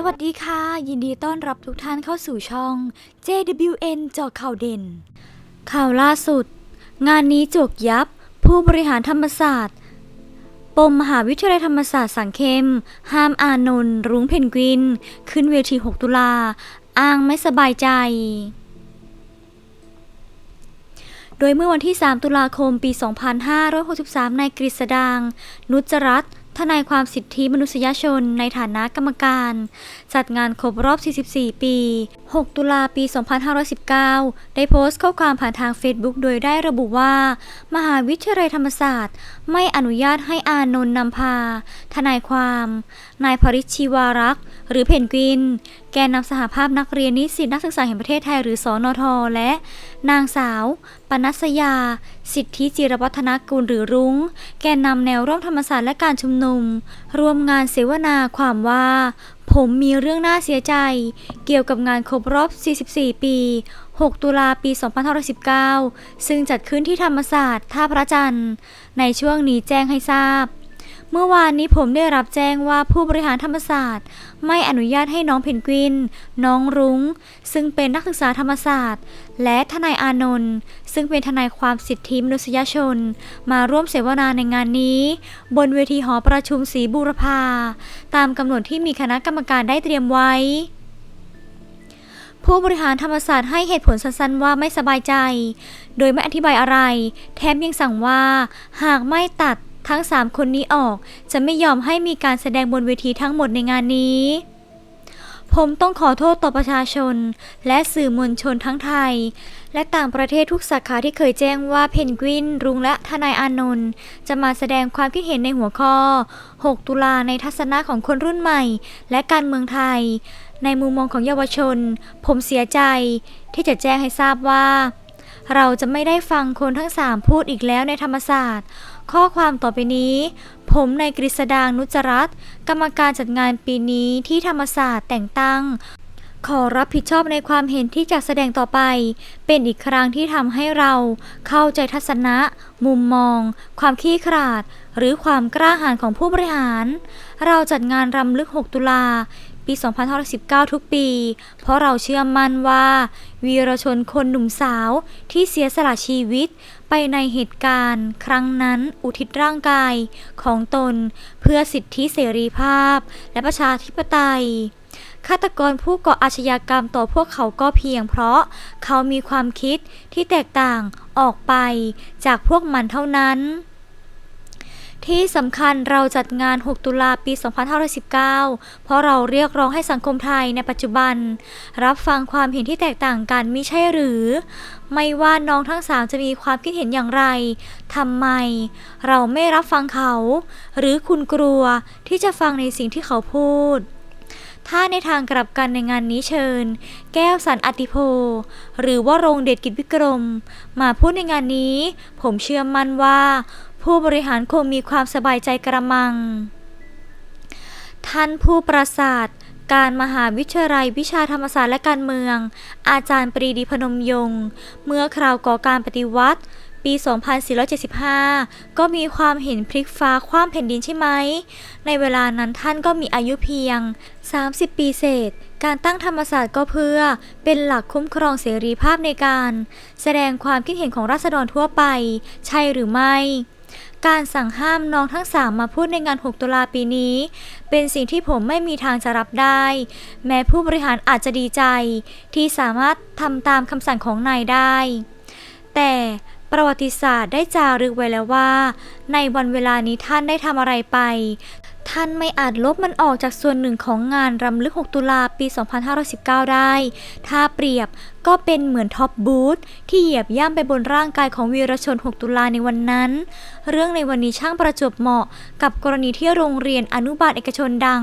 สวัสดีค่ะ ยินดีต้อนรับทุกท่านเข้าสู่ช่อง JWN จาะข่าวเด่น ข่าวล่าสุด งานนี้จกยับ ผู้บริหารธรรมศาสตร์ ปมมหาวิทยาลัยธรรมศาสตร์สังเขมห้ามอานนท์รุ้งเพนกวิน ขึ้นเวที 6 ตุลา อ้างไม่สบายใจ โดยเมื่อวันที่ 3 ตุลาคมปี 2563 นายกฤษดาง นุจรัต ทนายความสิทธิมนุษยชนในฐานะกรรมการ จัดงานครบรอบ 44 ปี 6 ตุลาปี 2519 ได้โพสต์ข้อความผ่านทางเฟซบุ๊กโดยได้ระบุว่า มหาวิทยาลัยธรรมศาสตร์ ไม่อนุญาตให้อานนท์นำพา ทนายความ นายพริชชีวารักษ์ หรือเพนกวินแกนนำสหภาพนักเรียนนิสิตนักศึกษาแห่งประเทศไทยหรือสอนอทและ นางสาว ปนัสยา สิทธิจิรวัฒนกุลหรือรุง้ง แกนนำแนวร่วมธรรมศาสตร์และการชุมนุม รวมงานเสวนาความว่า ผมมีเรื่องน่าเสียใจ เกี่ยวกับงานครบรอบ 44 ปี 6 ตุลาปี 2519 ซึ่งจัดขึ้นที่ธรรมศาสตร์ท่าพระจันทร์ ในช่วงนี้แจ้งให้ทราบ เมื่อวานนี้ผมได้รับแจ้งว่าผู้บริหารธรรมศาสตร์ ไม่อนุญาตให้น้องเพนกวิน น้องรุง้ง ซึ่งเป็นนักศึกษาธรรมศาสตร์ และทนายอานนท์ซึ่งเป็นทนายความสิทธิมนุษยชน มาร่วมเสวนาในงานนี้ บนเวทีหอประชุมศรีบูรพา ตามกำหนดที่มีคณะกรรมการได้เตรียมไว้ผู้บริหารธรรมศาสตร์ให้เหตุผลสั้นๆว่าไม่สบายใจ โดยไม่อธิบายอะไร แถมยังสั่งว่า หากไม่ตัด ทั้ง3คนนี้ออก จะไม่ยอมให้มีการแสดงบนเวทีทั้งหมดในงานนี้ ผมต้องขอโทษต่อประชาชน และสื่อมวลชนทั้งไทย และต่างประเทศทุกสาขาที่เคยแจ้งว่าเพนกวิน รุงและทนายอานนท์จะมาแสดงความคิดเห็นในหัวข้อ 6 ตุลาในทัศนะของคนรุ่นใหม่ และการเมืองไทย ในมุมมองของเยาวชน ผมเสียใจที่จะแจ้งให้ทราบว่า เราจะไม่ได้ฟังคนทั้งสามพูดอีกแล้วในธรรมศาสตร์ ข้อความต่อไปนี้ ผมนายกฤษดางนุจรัตกรรมการจัดงานปีนี้ที่ธรรมศาสตร์แต่งตั้ง ขอรับผิดชอบในความเห็นที่จะแสดงต่อไป เป็นอีกครั้งที่ทำให้เราเข้าใจทัศนะ มุมมอง ความขี้ขลาด หรือความกล้าหาญของผู้บริหาร เราจัดงานรำลึก 6 ตุลา ปี 2519 ทุกปี เพราะเราเชื่อมั่นว่า วีรชนคนหนุ่มสาวที่เสียสละชีวิต ไปในเหตุการณ์ ครั้งนั้นอุทิศร่างกายของตน เพื่อสิทธิเสรีภาพ และประชาธิปไตยฆาตกรผู้ก่ออาชญากรรมต่อพวกเขาก็เพียงเพราะเขามีความคิดที่แตกต่างออกไปจากพวกมันเท่านั้น ที่สำคัญเราจัดงาน 6 ตุลาปี 2519 เพราะเราเรียกร้องให้สังคมไทยในปัจจุบัน รับฟังความเห็นที่แตกต่างกันมิใช่หรือ ไม่ว่าน้องทั้งสามจะมีความคิดเห็นอย่างไรทำไม เราไม่รับฟังเขา หรือคุณกลัวที่จะฟังในสิ่งที่เขาพูดถ้าในทางกลับกันในงานนี้เชิญ แก้วสันอติโพ หรือว่าโรงเดชกิจวิกรม มาพูดในงานนี้ ผมเชื่อมั่นว่า ผู้บริหารคงมีความสบายใจกระมัง ท่านผู้ประสาท การมหาวิทยาลัยวิชาธรรมศาสตร์และการเมือง อาจารย์ปรีดีพนมยงค์เมื่อคราวก่อการปฏิวัติ ปี 2475 ก็มีความเห็นพลิกฟ้าคว่ำแผ่นดินใช่ไหม ในเวลานั้นท่านก็มีอายุเพียง 30 ปีเศษการตั้งธรรมศาสตร์ก็เพื่อเป็นหลักคุ้มครองเสรีภาพในการ แสดงความคิดเห็นของราษฎรทั่วไป ใช่หรือไม่ การสั่งห้ามน้องทั้งสามมาพูดในงาน 6 ตุลาปีนี้ เป็นสิ่งที่ผมไม่มีทางจะรับได้ แม้ผู้บริหารอาจจะดีใจ ที่สามารถทำตามคำสั่งของนายได้ แต่ประวัติศาสตร์ได้จารึกไว้แล้วว่า ในวันเวลานี้ท่านได้ทำอะไรไป ท่านไม่อาจลบมันออกจากส่วนหนึ่งของงานรำลึก 6 ตุลาปี 2519 ได้ ถ้าเปรียบก็เป็นเหมือนท็อปบูธที่เหยียบย่ำไปบนร่างกายของวีรชน 6 ตุลาในวันนั้น เรื่องในวันนี้ช่างประจวบเหมาะ กับกรณีที่โรงเรียนอนุบาลเอกชนดัง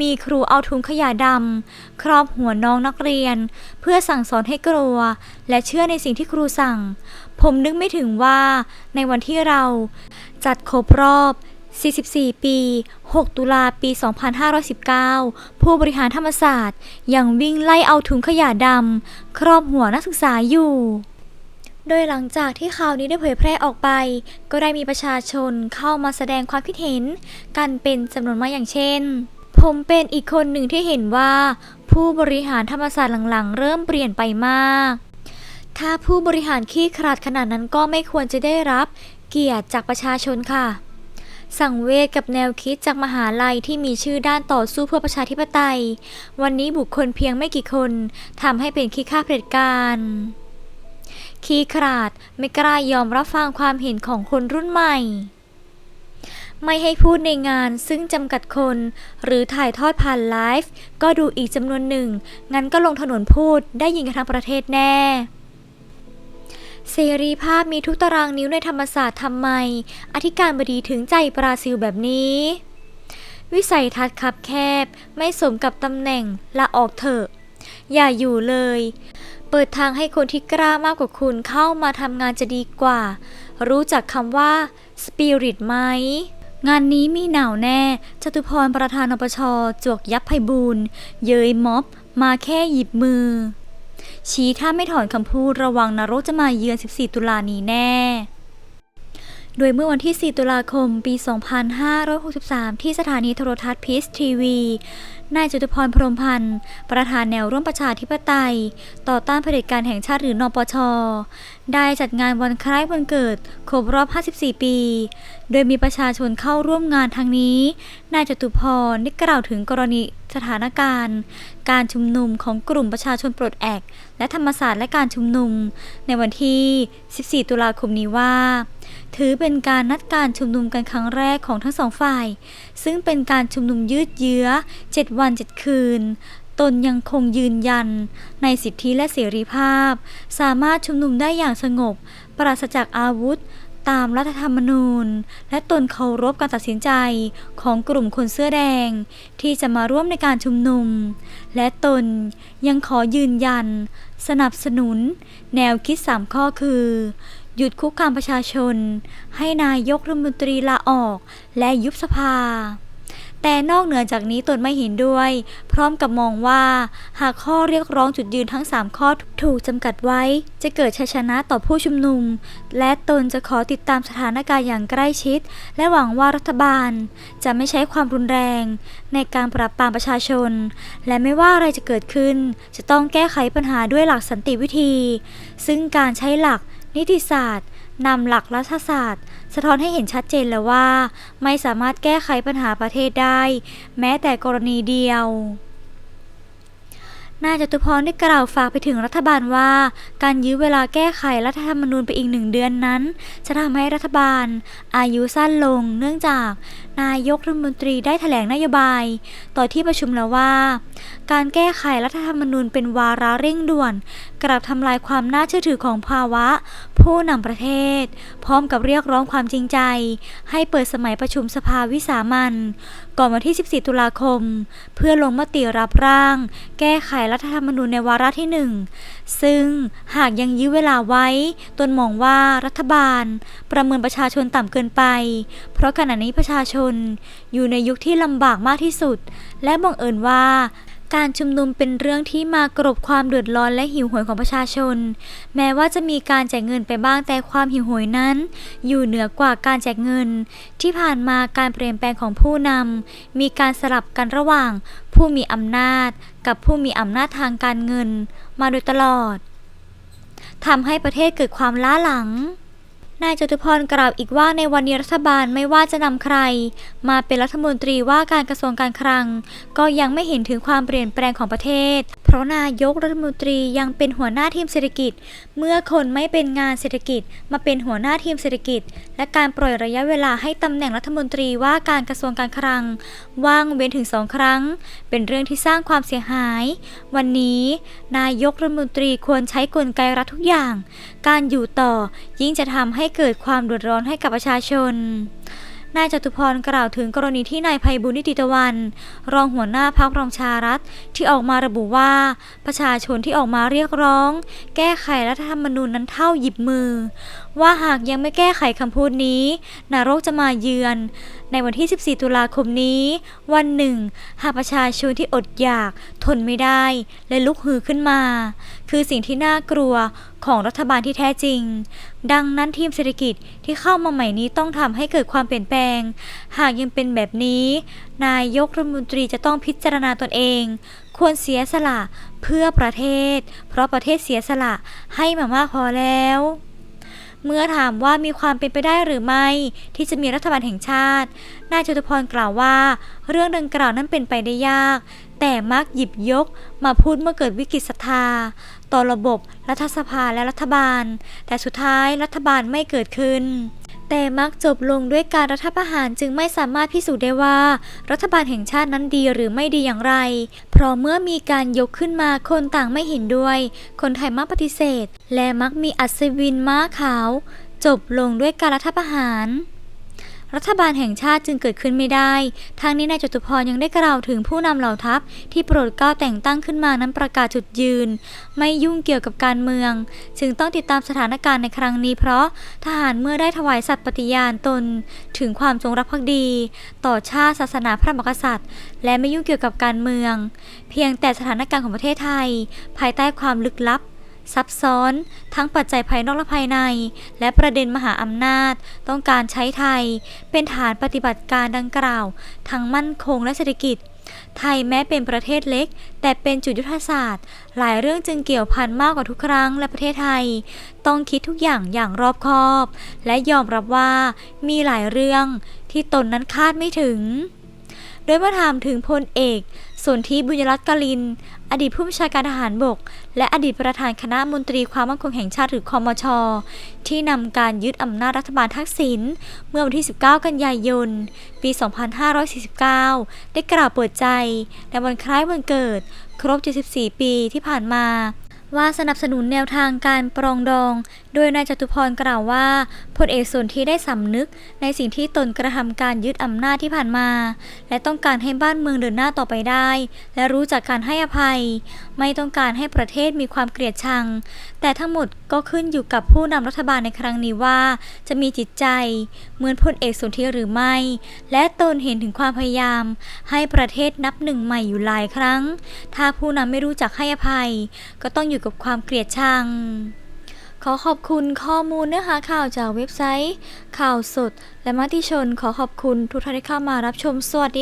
มีครูเอาถุงขยะดำครอบหัวน้องนักเรียน เพื่อสั่งสอนให้กลัว และเชื่อในสิ่งที่ครูสั่ง ผมนึกไม่ถึงว่าในวันที่เราจัดครบรอบ 44 ปี 6 ตุลาปี 2519 ผู้บริหารธรรมศาสตร์ ยังวิ่งไล่เอาถุงขยะดำ ครอบหัวนักศึกษาอยู่ โดยหลังจากที่ข่าวนี้ได้เผยแพร่ออกไป ก็ได้มีประชาชนเข้ามาแสดงความคิดเห็น กันเป็นจำนวนมากอย่างเช่นผผมเป็นอีกคนหนึ่งที่เห็นว่า ผู้บริหารธรรมศาสตร์หลังๆ เริ่มเปลี่ยนไปมาก ถ้าผู้บริหารขี้ขลาดขนาดนั้นก็ไม่ควรจะได้รับ เกียรติจากประชาชนค่ะ สังเวชกับแนวคิดจากมหาลัยที่มีชื่อด้านต่อสู้เพื่อประชาธิปไตย วันนี้บุคคลเพียงไม่กี่คนทำให้เป็นขี้ข้าเผด็จการขี้ขลาดไม่กล้ายอมรับฟังความเห็นของคนรุ่นใหม่ ไม่ให้พูดในงานซึ่งจำกัดคน หรือถ่ายทอดผ่านไลฟ์ก็ดูอีกจำนวนหนึ่ง งั้นก็ลงถนนพูดได้ยินกันทั้งประเทศแน่ เสรีภาพมีทุกตารางนิ้วในธรรมศาสตร์ทำไม อธิการบดีถึงใจบราซิลแบบนี้ วิสัยทัศน์คับแคบ ไม่สมกับตำแหน่งลาออกเถอะ อย่าอยู่เลย เปิดทางให้คนที่กล้ามากกว่าคุณเข้ามาทำงานจะดีกว่า รู้จักคำว่า spirit ไหม งานนี้มีหนาวแน่ จตุพรประธานนปชจวกยับไพบูลเย้ยม็อบ มาแค่หยิบมือ ชี้ถ้าไม่ถอนคำพูดระวังนรกจะมาเยือน 14 ตุลานี้แน่ โดยเมื่อวันที่ 4 ตุลาคม ปี 2563 ที่สถานีโทรทัศน์พีซทีวี นายจตุพรพรมพันธ์ ประธานแนวร่วมประชาธิปไตย ต่อต้านเผด็จการแห่งชาติหรือนปช ได้จัดงานวันคล้ายวันเกิดครบรอบ 54 ปี โดยมีประชาชนเข้าร่วมงานทางนี้ นายจตุพรได้กล่าวถึงกรณีสถานการณ์ การชุมนุมของกลุ่มประชาชนปลดแอก และธรรมศาสตร์และการชุมนุม ในวันที่ 14 ตุลาคมนี้ว่าถือเป็นการนัดการชุมนุมกันครั้งแรกของทั้งสองฝ่าย ซึ่งเป็นการชุมนุมยืดเยื้อ 7วัน7คืน ตนยังคงยืนยัน ในสิทธิและเสรีภาพ สามารถชุมนุมได้อย่างสงบ ปราศจากอาวุธ ตามรัฐธรรมนูญ และตนเคารพการตัดสินใจของกลุ่มคนเสื้อแดง ที่จะมาร่วมในการชุมนุม และตนยังขอยืนยัน สนับสนุน แนวคิด3ข้อคือหยุดคุกคามประชาชน ให้นายกรัฐมนตรีลาออก และยุบสภา แต่นอกเหนือจากนี้ตนไม่เห็นด้วย พร้อมกับมองว่า หากข้อเรียกร้องจุดยืนทั้ง 3 ข้อถูกจำกัดไว้ จะเกิดชัยชนะต่อผู้ชุมนุม และตนจะขอติดตามสถานการณ์อย่างใกล้ชิด และหวังว่ารัฐบาล จะไม่ใช้ความรุนแรง ในการปราบปรามประชาชน และไม่ว่าอะไรจะเกิดขึ้น จะต้องแก้ไขปัญหาด้วยหลักสันติวิธี ซึ่งการใช้หลักนิติศาสตร์ นำหลักรัฐศาสตร์ สะท้อนให้เห็นชัดเจนแล้วว่า ไม่สามารถแก้ไขปัญหาประเทศได้ แม้แต่กรณีเดียวนายจตุพรได้กล่าวฝากไปถึงรัฐบาลว่า การยื้อเวลาแก้ไขรัฐธรรมนูญไปอีกหนึ่งเดือนนั้น จะทำให้รัฐบาล อายุสั้นลง เนื่องจาก นายกรัฐมนตรีได้แถลงนโยบาย ต่อที่ประชุมแล้วว่า การแก้ไขรัฐธรรมนูญเป็นวาระเร่งด่วน กลับทำลายความน่าเชื่อถือของภาวะ ผู้นำประเทศ พร้อมกับเรียกร้องความจริงใจ ให้เปิดสมัยประชุมสภาวิสามันก่อนวันที่ 14 ตุลาคม เพื่อลงมติรับร่าง แก้ไขรัฐธรรมนูญในวาระที่หนึ่งซึ่งหากยังยื้อเวลาไว้ ตนมองว่ารัฐบาล ประเมินประชาชนต่ำเกินไป เพราะขณะนี้ประชาชนอยู่ในยุคที่ลำบากมากที่สุด และบังเอิญว่า การชุมนุมเป็นเรื่องที่มากรบความเดือดร้อนและหิวโหยของประชาชน แม้ว่าจะมีการแจกเงินไปบ้างแต่ความหิวโหยนั้น อยู่เหนือกว่าการแจกเงิน ที่ผ่านมาการเปลี่ยนแปลงของผู้นำมีการสลับกันระหว่าง ผู้มีอำนาจ กับผู้มีอำนาจทางการเงิน มาโดยตลอดทำให้ประเทศเกิดความล้าหลัง นายจตุพรกล่าวอีกว่าในวันนี้รัฐบาลไม่ว่าจะนำใคร มาเป็นรัฐมนตรีว่าการกระทรวงการคลัง ก็ยังไม่เห็นถึงความเปลี่ยนแปลงของประเทศ เพราะนายกรัฐมนตรียังเป็นหัวหน้าทีมเศรษฐกิจ เมื่อคนไม่เป็นงานเศรษฐกิจ มาเป็นหัวหน้าทีมเศรษฐกิจ และการปล่อยระยะเวลาให้ตำแหน่งรัฐมนตรีว่าการกระทรวงการคลัง ว่างเว้นถึงสองครั้งเป็นเรื่องที่สร้างความเสียหาย วันนี้ นายกรัฐมนตรีควรใช้กลไกรัฐทุกอย่าง การอยู่ต่อยิ่งจะทำให้เกิดความเดือดร้อนให้กับประชาชนนายจตุพรกล่าวถึงกรณีที่นายภัยบุญนิติตะวัน รองหัวหน้าพักรองชารัฐที่ออกมาระบุว่า ประชาชนที่ออกมาเรียกร้อง แก้ไขรัฐธรรมนูญนั้นเท่าหยิบมือ ว่าหากยังไม่แก้ไขคำพูดนี้นรกจะมาเยือน ในวันที่ 14 ตุลาคมนี้ วันหนึ่ง หากประชาชนที่อดอยากทนไม่ได้ และลุกฮือขึ้นมา คือสิ่งที่น่ากลัวของรัฐบาลที่แท้จริง ดังนั้นทีมเศรษฐกิจที่เข้ามาใหม่นี้ต้องทำให้เกิดความเปลี่ยนแปลง หากยังเป็นแบบนี้ นายกรัฐมนตรีจะต้องพิจารณาตนเอง ควรเสียสละเพื่อประเทศ เพราะประเทศเสียสละให้มามากพอแล้ว เมื่อถามว่ามีความเป็นไปได้หรือไม่ ที่จะมีรัฐบาลแห่งชาติ นายจตุพรกล่าวว่า เรื่องดังกล่าวนั้นเป็นไปได้ยาก แต่มักหยิบยกมาพูดเมื่อเกิดวิกฤตศรัทธา ต่อระบบรัฐสภาและรัฐบาล แต่สุดท้ายรัฐบาลไม่เกิดขึ้น แต่มักจบลงด้วยการรัฐประหารจึงไม่สามารถพิสูจน์ได้ว่า รัฐบาลแห่งชาตินั้นดีหรือไม่ดีอย่างไร เพราะเมื่อมีการยกขึ้นมาคนต่างไม่เห็นด้วย คนไทยมักปฏิเสธ และมักมีอัศวินม้าขาว จบลงด้วยการรัฐประหาร รัฐบาลแห่งชาติจึงเกิดขึ้นไม่ได้ ทางนี้นายจตุพรยังได้กล่าวถึงผู้นำเหล่าทัพ ที่โปรดเกล้าแต่งตั้งขึ้นมานั้นประกาศจุดยืน ไม่ยุ่งเกี่ยวกับการเมือง จึงต้องติดตามสถานการณ์ในครั้งนี้เพราะทหารเมื่อได้ถวายสัตย์ปฏิญาณตน ถึงความจงรักภักดี ต่อชาติศาสนาพระมหากษัตริย์ และไม่ยุ่งเกี่ยวกับการเมือง เพียงแต่สถานการณ์ของประเทศไทย ภายใต้ความลึกลับ ซับซ้อน ทั้งปัจจัยภายนอกและภายใน และประเด็นมหาอำนาจ ต้องการใช้ไทย เป็นฐานปฏิบัติการดังกล่าว ทั้งมั่นคงและเศรษฐกิจ ไทยแม้เป็นประเทศเล็ก แต่เป็นจุดยุทธศาสตร์ หลายเรื่องจึงเกี่ยวพันมากกว่าทุกครั้งและประเทศไทย ต้องคิดทุกอย่างอย่างรอบคอบ และยอมรับว่ามีหลายเรื่องที่ตนนั้นคาดไม่ถึงโดยเมื่อถามถึงพลเอกสนธิบุญรัตน์กลิน อดีตผู้บัญชาการทหารบก และอดีตประธานคณะมนตรีความมั่นคงแห่งชาติหรือคอมช ที่นำการยึดอำนาจรัฐบาลทักษิณเมื่อวันที่ 19 กันยายน ปี 2549 ได้กล่าวเปิดใจ ในวันคล้ายวันเกิด ครบ 74 ปีที่ผ่านมาว่าสนับสนุนแนวทางการปรองดอง โดยนายจตุพรกล่าวว่าพลเอกสนธิได้สำนึกในสิ่งที่ตนกระทำการยึดอำนาจที่ผ่านมา และต้องการให้บ้านเมืองเดินหน้าต่อไปได้ และรู้จักการให้อภัย ไม่ต้องการให้ประเทศมีความเกลียดชัง แต่ทั้งหมดก็ขึ้นอยู่กับผู้นำรัฐบาลในครั้งนี้ว่า จะมีจิตใจ เหมือนพลเอกสนธิหรือไม่ และตนเห็นถึงความพยายาม ให้ประเทศนับหนึ่งใหม่อยู่หลายครั้ง ถ้าผู้นำไม่รู้จักให้อภัย ก็ต้องอยู่กับความเกลียดชัง ขอขอบคุณข้อมูลเนื้อหาข่าวจากเว็บไซต์ ข่าวสด และมติชน ขอขอบคุณทุกท่านที่เข้ามารับชม สวัสดี